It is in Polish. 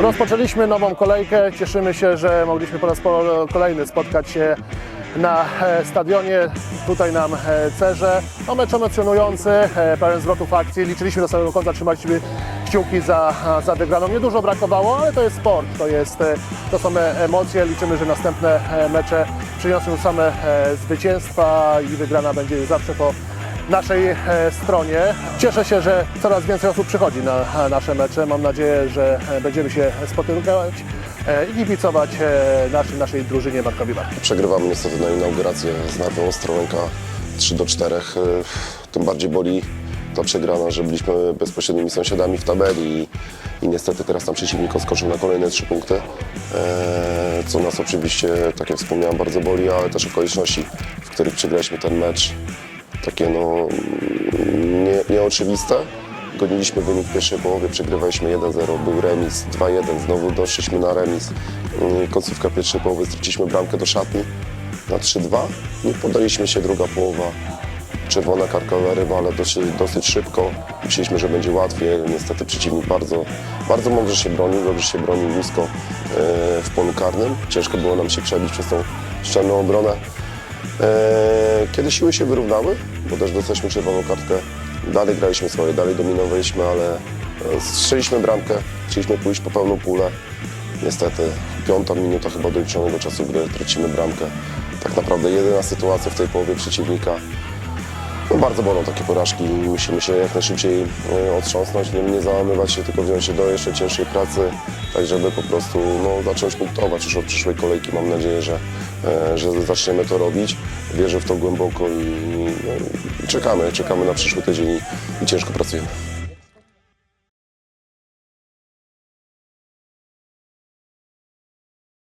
Rozpoczęliśmy nową kolejkę. Cieszymy się, że mogliśmy po raz kolejny spotkać się na e, stadionie, tutaj nam e, Cerze. No mecz emocjonujący, e, pełen zwrotów akcji. Liczyliśmy do samego końca, trzymaliśmy kciuki za, za wygraną. Niedużo brakowało, ale to jest sport, to, jest, to są emocje. Liczymy, że następne mecze przyniosą same zwycięstwa i wygrana będzie zawsze po naszej e, stronie. Cieszę się, że coraz więcej osób przychodzi na e, nasze mecze. Mam nadzieję, że e, będziemy się spotykać i kibicować naszej, naszej drużynie Markowi Warki. Przegrywamy niestety na inaugurację z Narwą Ostrołęka 3 do 4. Y, Tym bardziej boli ta przegrana, że byliśmy bezpośrednimi sąsiadami w tabeli i, i niestety teraz tam przeciwnik odskoczył na kolejne 3 punkty, e, co nas oczywiście, tak jak wspomniałem, bardzo boli, ale też okoliczności, w których przegraliśmy ten mecz, takie no nie, nieoczywiste. Goniliśmy wynik pierwszej połowie, przegrywaliśmy 1-0, był remis 2-1, znowu doszliśmy na remis. Yy, Końcówka pierwszej połowy, straciliśmy bramkę do szatni na 3-2. Nie podaliśmy się, druga połowa. Czerwona kartka dla rywala dosyć, dosyć szybko. Myśleliśmy, że będzie łatwiej. Niestety przeciwnik bardzo, bardzo mądrze się bronił, dobrze się bronił blisko yy, w polu karnym. Ciężko było nam się przebić przez tą szczelną obronę. Eee, Kiedy siły się wyrównały, bo też dostaliśmy czerwoną kartkę, dalej graliśmy swoje, dalej dominowaliśmy, ale e, strzeliśmy bramkę, chcieliśmy pójść po pełną pulę. Niestety piąta minuta chyba doliczonego czasu gry, tracimy bramkę. Tak naprawdę jedyna sytuacja w tej połowie przeciwnika. No, bardzo bolą takie porażki i musimy się jak najszybciej e, otrząsnąć, nie, nie załamywać się, tylko wziąć się do jeszcze cięższej pracy, tak żeby po prostu no, zacząć punktować już od przyszłej kolejki. Mam nadzieję, że, e, że zaczniemy to robić. Wierzę w to głęboko i, no, i czekamy, czekamy na przyszły tydzień i, i ciężko pracujemy.